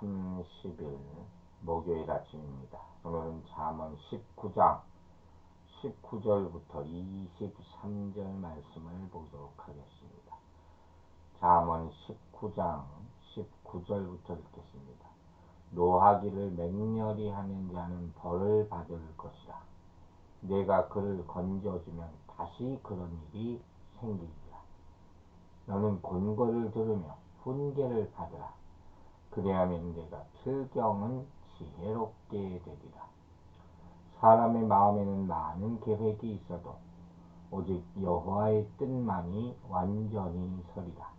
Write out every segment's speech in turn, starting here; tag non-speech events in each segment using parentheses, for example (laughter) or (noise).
30일 목요일 아침입니다. 오늘은 잠언 19장 19절부터 23절 말씀을 보도록 하겠습니다. 잠언 19장 19절부터 읽겠습니다. 노하기를 맹렬히 하는 자는 벌을 받을 것이라. 내가 그를 건져주면 다시 그런 일이 생기리라. 너는 곤고를 들으며 훈계를 받으라. 그리하면 내가 틀경은 지혜롭게 되리라. 사람의 마음에는 많은 계획이 있어도 오직 여호와의 뜻만이 완전히 서리라.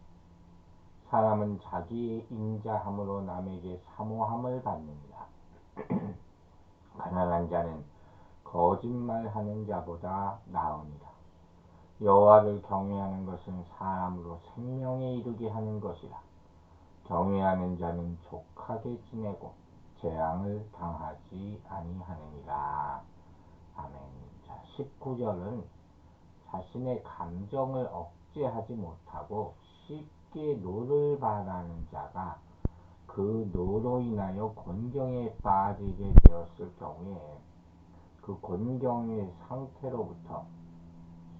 사람은 자기의 인자함으로 남에게 사모함을 받느니라. (clears throat) 가난한 자는 거짓말하는 자보다 나으니라. 여호와를 경외하는 것은 사람으로 생명에 이르게 하는 것이라. 경외하는 자는 족하게 지내고 재앙을 당하지 아니하느니라. 아멘. 자, 19절은 자신의 감정을 억제하지 못하고 쉽게 노를 바라는 자가 그 노로 인하여 곤경에 빠지게 되었을 경우에 그 곤경의 상태로부터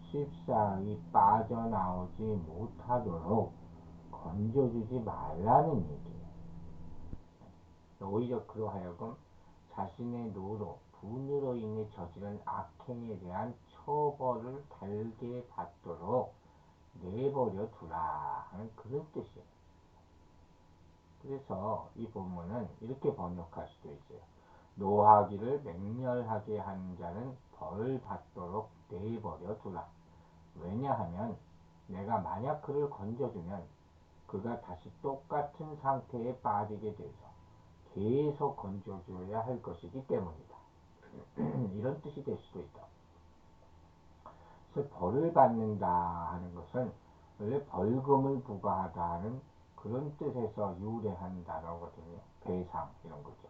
쉽사리 빠져나오지 못하도록 건져주지 말라는 얘기예요. 오히려 그로 하여금 자신의 노로, 분으로 인해 저지른 악행에 대한 처벌을 달게 받도록 내버려 두라 하는 그런 뜻이에요. 그래서 이 본문은 이렇게 번역할 수도 있어요. 노하기를 맹렬하게 하는 자는 벌을 받도록 내버려 두라. 왜냐하면 내가 만약 그를 건져주면 그가 다시 똑같은 상태에 빠지게 돼서 계속 건져줘야 할 것이기 때문이다. (clears throat) 이런 뜻이 될 수도 있다. 그래서 벌을 받는다 하는 것은 원래 벌금을 부과하다 하는 그런 뜻에서 유래한 단어거든요. 배상 이런 거죠.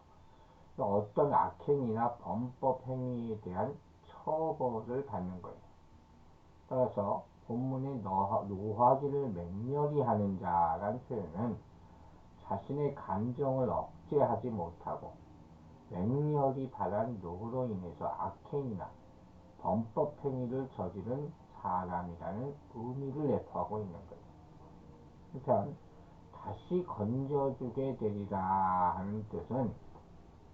어떤 악행이나 범법 행위에 대한 처벌을 받는 거예요. 따라서 본문의 노하기를 맹렬히 하는 자란 표현은 자신의 감정을 억제하지 못하고 맹렬히 바란 노로 인해서 악행이나 범법 행위를 저지른 사람이라는 의미를 내포하고 있는 거예요. 한편 다시 건져주게 되리라 하는 뜻은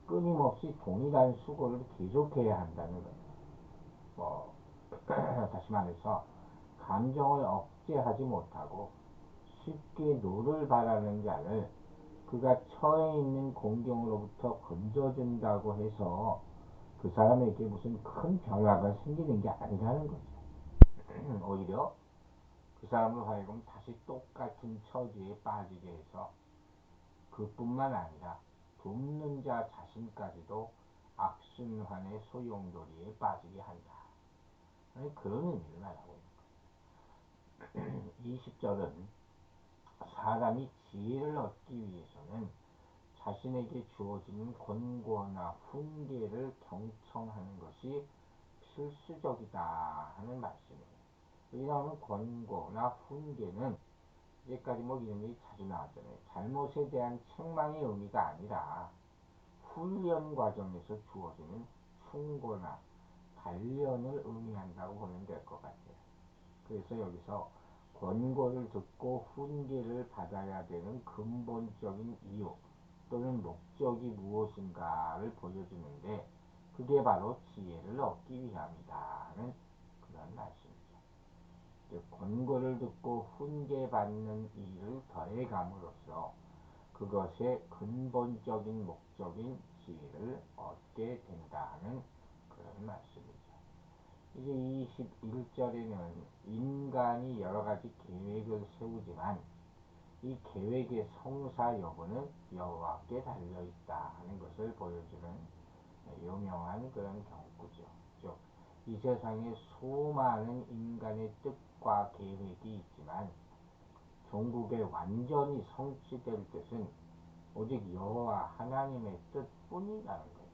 끊임없이 동일한 수고를 계속해야 한다는 거예요. 뭐 (clears throat) 다시 말해서 감정을 억제하지 못하고 쉽게 노를 바라는 자를 그가 처해 있는 공경으로부터 건져준다고 해서 그 사람에게 무슨 큰 변화가 생기는 게 아니라는 거죠. (clears throat) 오히려 그 사람으로 하여금 다시 똑같은 처지에 빠지게 해서 그뿐만 아니라 돕는 자 자신까지도 악순환의 소용돌이에 빠지게 한다. 그런 의미를 말하고 거예요. 20절은 사람이 지혜를 얻기 위해서는 자신에게 주어지는 권고나 훈계를 경청하는 것이 필수적이다 하는 말씀이에요. 나오는 권고나 훈계는 이제까지 뭐 이런 얘기 자주 나왔잖아요. 잘못에 대한 책망의 의미가 아니라 훈련 과정에서 주어지는 충고나 단련을 의미한다고 보면 될 것 같아요. 그래서 여기서 권고를 듣고 훈계를 받아야 되는 근본적인 이유 또는 목적이 무엇인가를 보여주는데 그게 바로 지혜를 얻기 위함이다 하는 그런 말씀이죠. 권고를 듣고 훈계받는 일을 더해감으로써 그것의 근본적인 목적인 지혜를 얻게 된다는 그런 말씀 이제 21절에는 인간이 여러 가지 계획을 세우지만 이 계획의 성사 여부는 여호와께 달려 있다 하는 것을 보여주는 유명한 그런 경구죠. 즉, 이 세상에 수많은 인간의 뜻과 계획이 있지만 종국에 완전히 성취될 뜻은 오직 여호와 하나님의 뜻뿐이라는 거예요.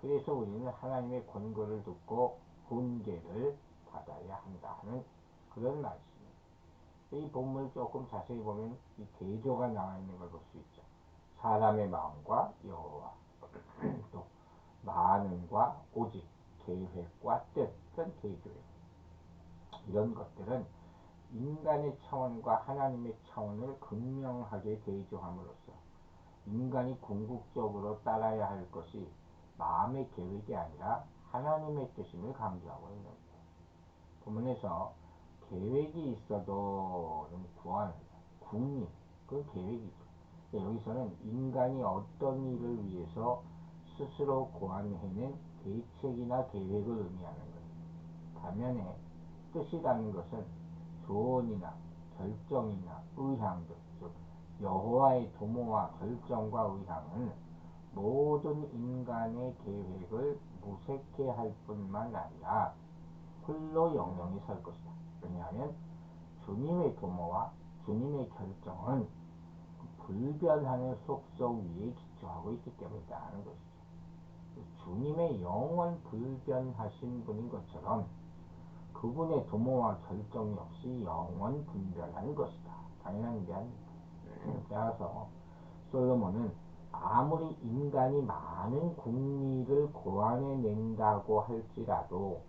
그래서 우리는 하나님의 권고를 듣고 훈계를 받아야 한다는 그런 말씀입니다. 이 본문을 조금 자세히 보면 이 대조가 나와 있는 걸 볼 수 있죠. 사람의 마음과 여호와 (clears throat) 또 많음과 오직 계획과 뜻은 대조예요. 이런 것들은 인간의 차원과 하나님의 차원을 극명하게 대조함으로써 인간이 궁극적으로 따라야 할 것이 마음의 계획이 아니라 하나님의 뜻임을 강조하고 있는 거예요. 본문에서 계획이 있어도는 구원을 국리 그건 계획이죠. 여기서는 인간이 어떤 일을 위해서 스스로 고안해낸 대책이나 계획을 의미하는 거예요. 반면에 뜻이라는 것은 조언이나 결정이나 의향 등, 즉 여호와의 도모와 결정과 의향은 모든 인간의 계획을 무색해 할 뿐만 아니라 홀로 영영이 설 것이다. 왜냐하면 주님의 도모와 주님의 결정은 불변하는 속성 위에 기초하고 있기 때문이라는 것이죠. 주님의 영원 불변하신 분인 것처럼 그분의 도모와 결정 역시 영원 분별한 것이다. 당연한 일이 아닙니다. (clears throat) 따라서 솔로몬은 아무리 인간이 많은 국리를 고안해 낸다고 할지라도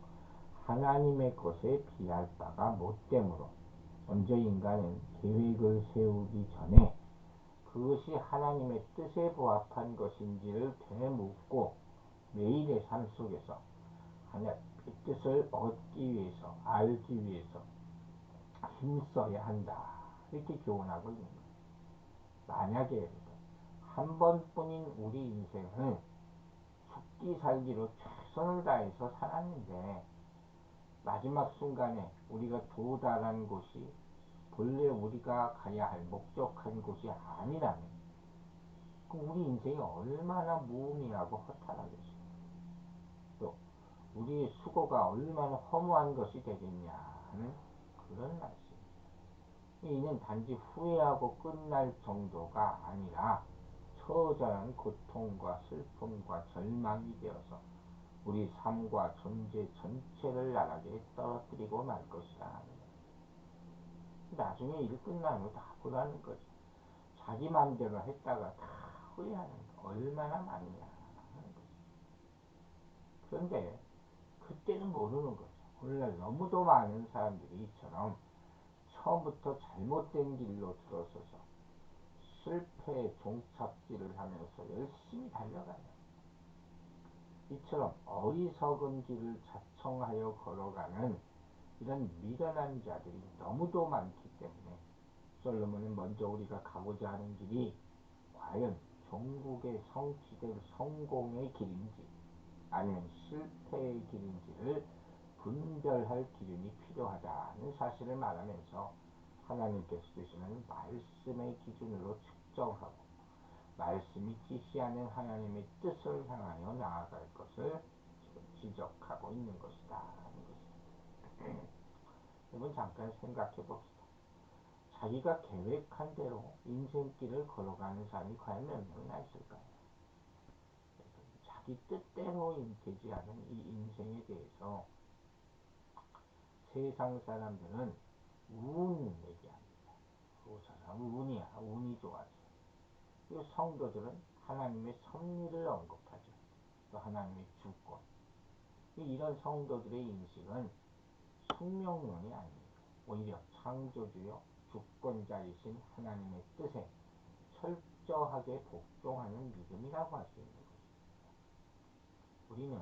하나님의 것에 비할 바가 못되므로 먼저 인간은 계획을 세우기 전에 그것이 하나님의 뜻에 부합한 것인지를 되묻고 매일의 삶 속에서 하나님의 뜻을 얻기 위해서 알기 위해서 힘써야 한다 이렇게 교훈하고 있는 거예요. 만약에 한 번뿐인 우리 인생을 죽기 살기로 최선을 다해서 살았는데 마지막 순간에 우리가 도달한 곳이 본래 우리가 가야 할 목적한 곳이 아니라면 그 우리 인생이 얼마나 무의미하고 허탈하겠어요. 또 우리의 수고가 얼마나 허무한 것이 되겠냐 하는 그런 말씀입니다. 이는 단지 후회하고 끝날 정도가 아니라 처절한 고통과 슬픔과 절망이 되어서 우리 삶과 존재 전체를 나락에 떨어뜨리고 말 것이다. 나중에 일 끝나면 다 보라는 거지. 자기 마음대로 했다가 다 후회하는 거 얼마나 많냐 하는 거지. 그런데 그때는 모르는 거죠. 오늘날 너무도 많은 사람들이 이처럼 처음부터 잘못된 길로 들어서서 실패의 종착지를 하면서 열심히 달려가요. 이처럼 어리석은 길을 자청하여 걸어가는 이런 미련한 자들이 너무도 많기 때문에 솔로몬은 먼저 우리가 가고자 하는 길이 과연 종국에 성취될 성공의 길인지 아니면 실패의 길인지를 분별할 기준이 필요하다는 사실을 말하면서 하나님께서 주시는 말씀의 기준으로 측정하고 말씀이 지시하는 하나님의 뜻을 향하여 나아갈 것을 지적하고 있는 것이다. 여러분 잠깐 생각해 봅시다. 자기가 계획한 대로 인생길을 걸어가는 사람이 과연 몇 명이나 있을까요? 자기 뜻대로 되지 않은 이 인생에 대해서 세상 사람들은 운 얘기합니다. 그 사람 운이야, 운이 좋아서. 이 성도들은 하나님의 섭리를 언급하죠. 또 하나님의 주권. 이런 성도들의 인식은 숙명론이 아닙니다. 오히려 창조주요 주권자이신 하나님의 뜻에 철저하게 복종하는 믿음이라고 할 수 있는 것입니다. 우리는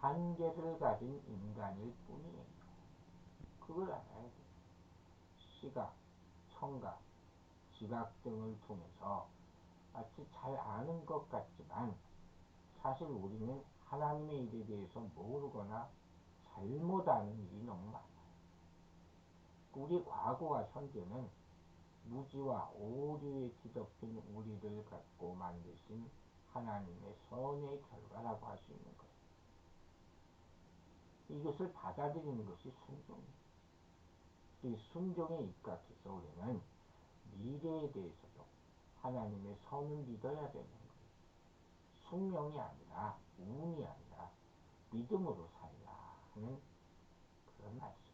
한계를 가진 인간일 뿐이에요. 그걸 알아야 돼. 시각, 청각, 지각 등을 통해서 마치 잘 아는 것 같지만 사실 우리는 하나님의 일에 대해서 모르거나 잘못 아는 일이 너무 많아요. 우리 과거와 현재는 무지와 오류에 뒤덮인 우리를 갖고 만드신 하나님의 선의 결과라고 할 수 있는 거예요. 이것을 받아들이는 것이 순종이에요. 이 순종에 입각해서 우리는 미래에 대해서도 하나님의 선을 믿어야 되는 거예요. 숙명이 아니라 운이 아니라 믿음으로 살라 하는 그런 말씀입니다.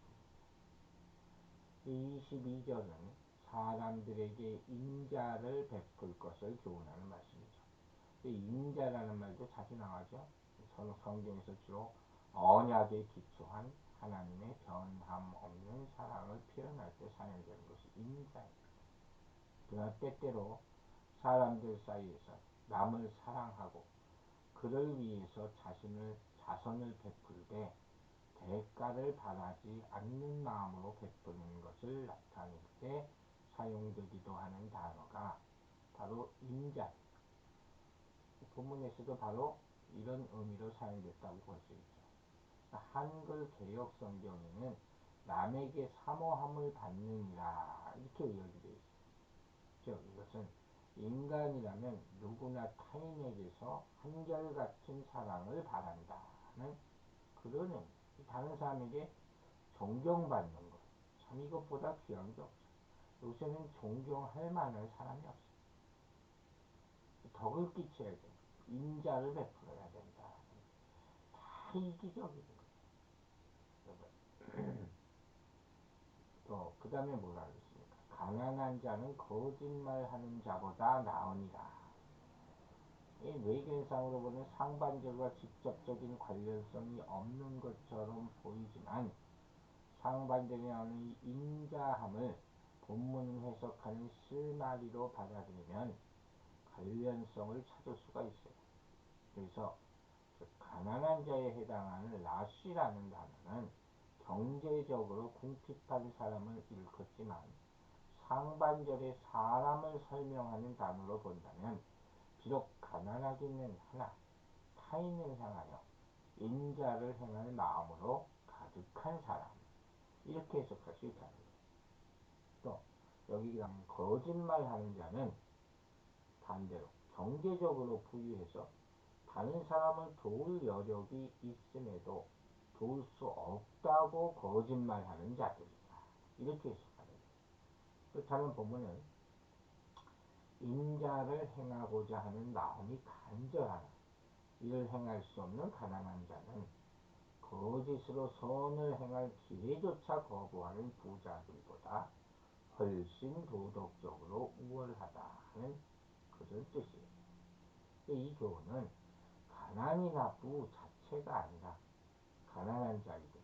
22절은 사람들에게 인자를 베풀 것을 교훈하는 말씀이죠. 인자라는 말도 자주 나가죠. 성경에서 주로 언약에 기초한 하나님의 변함 없는 사랑을 표현할 때 사용되는 것이 인자입니다. 그러나 때때로 사람들 사이에서 남을 사랑하고 그를 위해서 자신을 자선을 베풀되 대가를 바라지 않는 마음으로 베푸는 것을 나타낼 때 사용되기도 하는 단어가 바로 인자입니다. 본문에서도 바로 이런 의미로 사용됐다고 볼 수 있죠. 한글 개혁 성경에는 남에게 사모함을 받느니라 이렇게 의역이 되어 있습니다. 즉 이것은 인간이라면 누구나 타인에게서 한결같은 사랑을 바란다는 그런 의미. 다른 사람에게 존경받는 것. 참 이것보다 귀한 게 없죠. 요새는 존경할 만한 사람이 없어요. 덕을 끼쳐야 돼. 인자를 베풀어야 된다. 다 거예요. 또, 그 다음에 뭐라 그랬습니까? 가난한 자는 거짓말하는 자보다 나으니라. 이 외견상으로 보는 상반절과 직접적인 관련성이 없는 것처럼 보이지만 상반절에 나오는 인자함을 본문 해석하는 실마리로 받아들이면 관련성을 찾을 수가 있어요. 그래서 그 가난한 자에 해당하는 라쉬라는 단어는 경제적으로 궁핍한 사람을 일컫지만 상반절에 사람을 설명하는 단어로 본다면 비록 가난하기는 하나 타인을 향하여 인자를 행할 마음으로 가득한 사람 이렇게 해석할 수 있다는 거예요. 또 여기 거짓말하는 자는 반대로 경제적으로 부유해서 다른 사람을 도울 여력이 있음에도 도울 수 없다고 거짓말하는 자들이다. 이렇게 해석하는. 그렇다면 보면은 인자를 행하고자 하는 마음이 간절하나 이를 행할 수 없는 가난한 자는 거짓으로 선을 행할 기회조차 거부하는 부자들보다 훨씬 도덕적으로 우월하다는 그런 뜻이에요. 이 교훈은 가난이나 부 자체가 아니라 가난한 자이든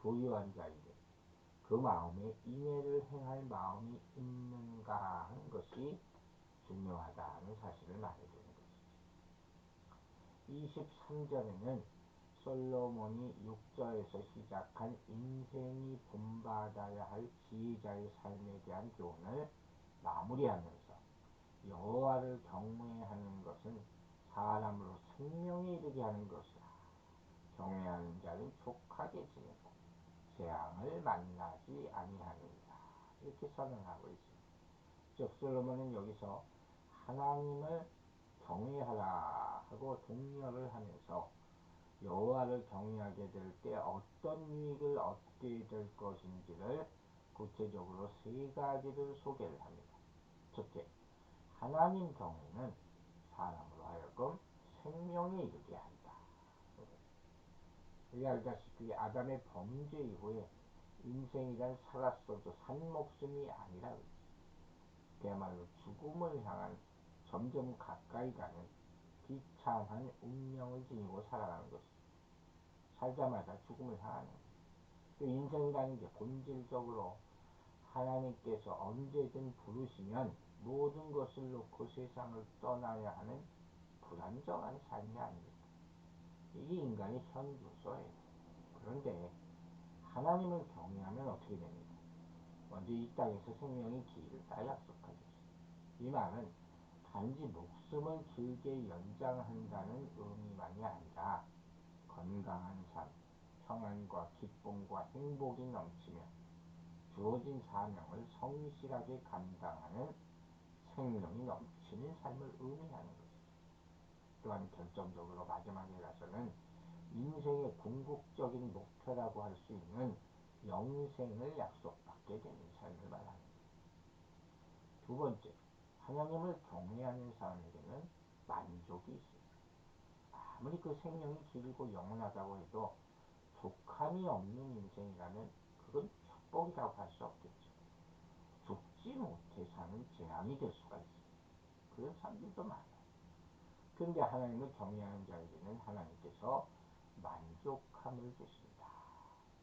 부유한 자이든 그 마음에 인애를 행할 마음이 있는가 하는 것이 중요하다는 사실을 말해주는 것이죠. 23절에는 솔로몬이 6절에서 시작한 인생이 본받아야 할 지혜자의 삶에 대한 교훈을 마무리하면서 여호와를 경외하는 것은 사람으로 생명에 이르게 하는 것이라. 경외하는 자는 족하게 지내고 재앙을 만나지 아니하느니라. 이렇게 선언하고 있습니다. 즉 솔로몬은 여기서 하나님을 경외하라 하고 독려를 하면서 여호와를 경외하게 될 때 어떤 유익을 얻게 될 것인지를 구체적으로 세 가지를 소개를 합니다. 첫째, 하나님 경외는 사람으로 하여금 생명에 이르게 한다. 우리 알다시피 아담의 범죄 이후에 인생이란 살았어도 산 목숨이 아니라 그야말로 죽음을 향한 점점 가까이 가는 비참한 운명을 지니고 살아가는 것이죠. 살자마자 죽음을 향하는 그 인생이라는 게 본질적으로 하나님께서 언제든 부르시면 모든 것을 놓고 세상을 떠나야 하는 불안정한 삶이 아닙니까? 이게 인간의 현주소예요. 그런데 하나님을 경외하면 어떻게 됩니까? 먼저 이 땅에서 생명이 길다 약속하셨어요. 이 말은 단지 목숨을 길게 연장한다는 의미만이 아니라 건강한 삶, 평안과 기쁨과 행복이 넘치며 주어진 사명을 성실하게 감당하는 생명이 넘치는 삶을 의미하는 것이죠. 또한 결정적으로 마지막에 가서는 인생의 궁극적인 목표라고 할 수 있는 영생을 약속받게 되는 삶을 거예요. 두 번째, 하나님을 경외하는 사람에게는 만족이 있습니다. 아무리 그 생명이 길고 영원하다고 해도 독함이 없는 인생이라면 그건 축복이라고 할 수 없겠죠. 죽지 못해 사는 재앙이 될 수가 있어요. 그런 사람들도 많아요. 그런데 하나님을 경외하는 자에게는 하나님께서 만족함을 주십니다.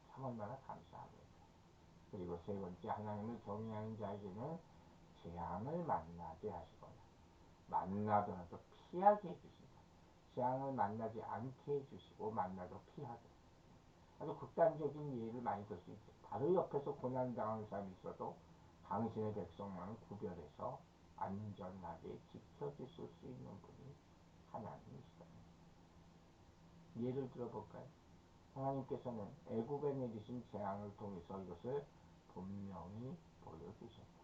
참 얼마나 감사합니다. 그리고 세 번째 하나님을 경외하는 자에게는 재앙을 만나게 하시거나 만나더라도 피하게 해주신다. 재앙을 만나지 않게 해주시고 만나도 피하게. 아주 극단적인 예를 많이 들 수 있죠. 바로 옆에서 고난당하는 사람이 있어도 당신의 백성만은 구별해서 안전하게 지켜주실 수 있는 분이 하나님이시다. 예를 들어볼까요? 하나님께서는 애굽에 내리신 재앙을 통해서 이것을 분명히 보여주신다.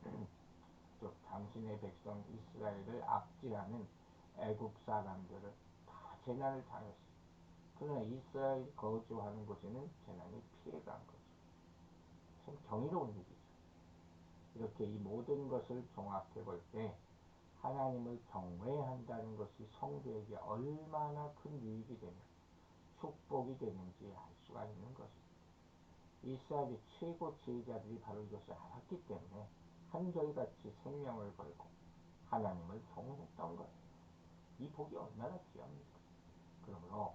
그렇죠? 즉 당신의 백성 이스라엘을 압제하는 애굽 사람들은 다 재난을 당했어요. 그러나 이스라엘이 거주하는 곳에는 재난이 피해간 거죠. 참 경이로운 일이죠. 이렇게 이 모든 것을 종합해 볼 때 하나님을 경외한다는 것이 성도에게 얼마나 큰 유익이 되며 축복이 되는지 알 수가 있는 것입니다. 이스라엘의 최고 지혜자들이 바로 이것을 알았기 때문에 한결같이 생명을 걸고 하나님을 경외했던 거예요. 이 복이 얼마나 귀합니까? 그러므로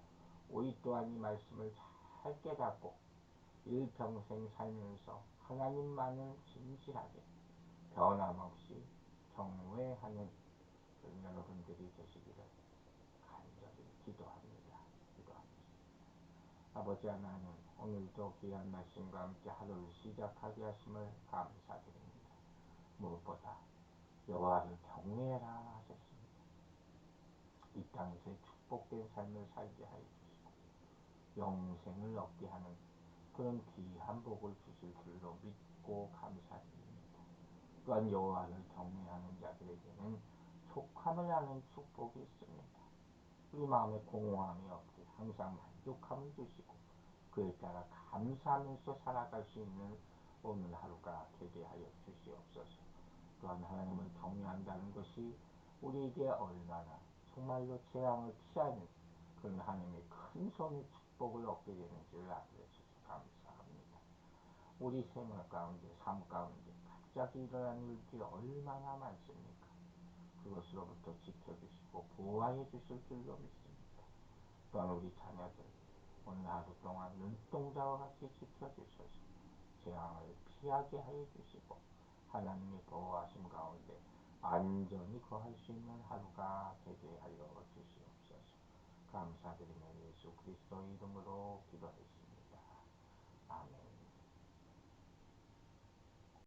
우리 또한 이 말씀을 잘 깨닫고 일평생 살면서 하나님만을 진실하게 변함없이 경외하는 여러분들이 되시기를 간절히 기도합니다. 기도하겠습니다. 아버지 하나님, 오늘도 귀한 말씀과 함께 하루를 시작하게 하심을 감사드립니다. 무엇보다 여호와를 경외해라 하셨습니다. 이 땅에서의 축복된 삶을 살게 하여 주시고 영생을 얻게 하는 그런 귀한 복을 주실 줄로 믿고 감사드립니다. 또한 여호와를 경외하는 자들에게는 족함을 하는 축복이 있습니다. 우리 마음에 공허함이 없게 항상 만족함을 주시고 그에 따라 감사하면서 살아갈 수 있는 오늘 하루가 되게 하여 주시옵소서. 또한 하나님을 경외한다는 것이 우리에게 얼마나 정말로 재앙을 피하는 그런 하나님의 큰 손의 축복을 얻게 되는 줄 알게 해주셔서 감사합니다. 우리 생활 가운데, 삶 가운데 갑자기 일어난 일들이 얼마나 많습니까? 그것으로부터 지켜주시고 보호해 주실 줄로 믿습니다. 또한 우리 자녀들 오늘 하루 동안 눈동자와 같이 지켜주셔서 재앙을 피하게 하여 주시고 하나님의 보호하심 가운데 안전히 거할 수 있는 하루가 되게 하여 주시옵소서. 감사드리며 예수 그리스도의 이름으로 기도했습니다.